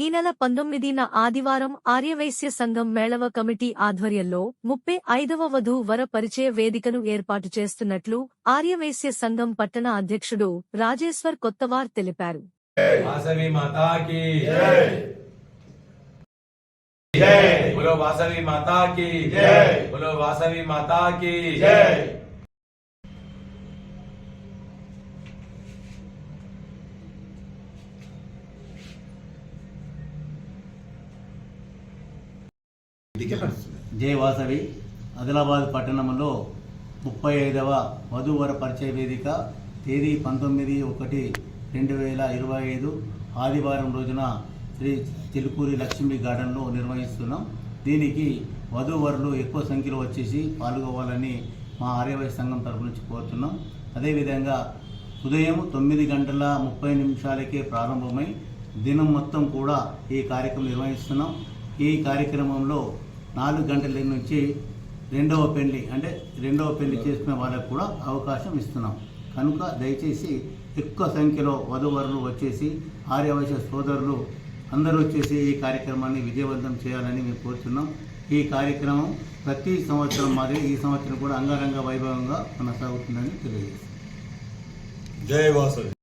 ఈ నెల పంతొమ్మిదిన ఆదివారం ఆర్యవైశ్య సంఘం మేళవ కమిటీ ఆధ్వర్యంలో ముప్పై ఐదవ వధు వర పరిచయ వేదికను ఏర్పాటు చేస్తున్నట్లు ఆర్యవైశ్య సంఘం పట్టణ అధ్యక్షుడు రాజేశ్వర్ కొత్తవార్ తెలిపారు. వాసవి మాతా కీ వాసవి మాతా కీ జయ వాసవి ఆదిలాబాద్ పట్టణంలో ముప్పై ఐదవ వధూవర పరిచయ వేదిక తేదీ పంతొమ్మిది ఒకటి రెండు వేల ఇరవై ఐదు ఆదివారం రోజున శ్రీ చిలుకూరి లక్ష్మి గార్డెన్లో నిర్వహిస్తున్నాం. దీనికి వధూవరులు ఎక్కువ సంఖ్యలో వచ్చేసి పాల్గొవాలని మా ఆర్యవై సంఘం తరపు నుంచి కోరుతున్నాం. అదేవిధంగా ఉదయం తొమ్మిది గంటల ముప్పై నిమిషాలకే ప్రారంభమై దినం మొత్తం కూడా ఈ కార్యక్రమం నిర్వహిస్తున్నాం. ఈ కార్యక్రమంలో నాలుగు గంటల నుంచి రెండవ పెళ్ళి అంటే రెండవ పెళ్ళి చేసుకునే వాళ్ళకు కూడా అవకాశం ఇస్తున్నాం. కనుక దయచేసి ఎక్కువ సంఖ్యలో వధువరులు వచ్చేసి ఆర్యవశ సోదరులు అందరూ వచ్చేసి ఈ కార్యక్రమాన్ని విజయవంతం చేయాలని మేము కోరుతున్నాం. ఈ కార్యక్రమం ప్రతి సంవత్సరం మాదిరి ఈ సంవత్సరం కూడా అంగరంగ వైభవంగా కొనసాగుతుందని తెలియజేస్తాం జై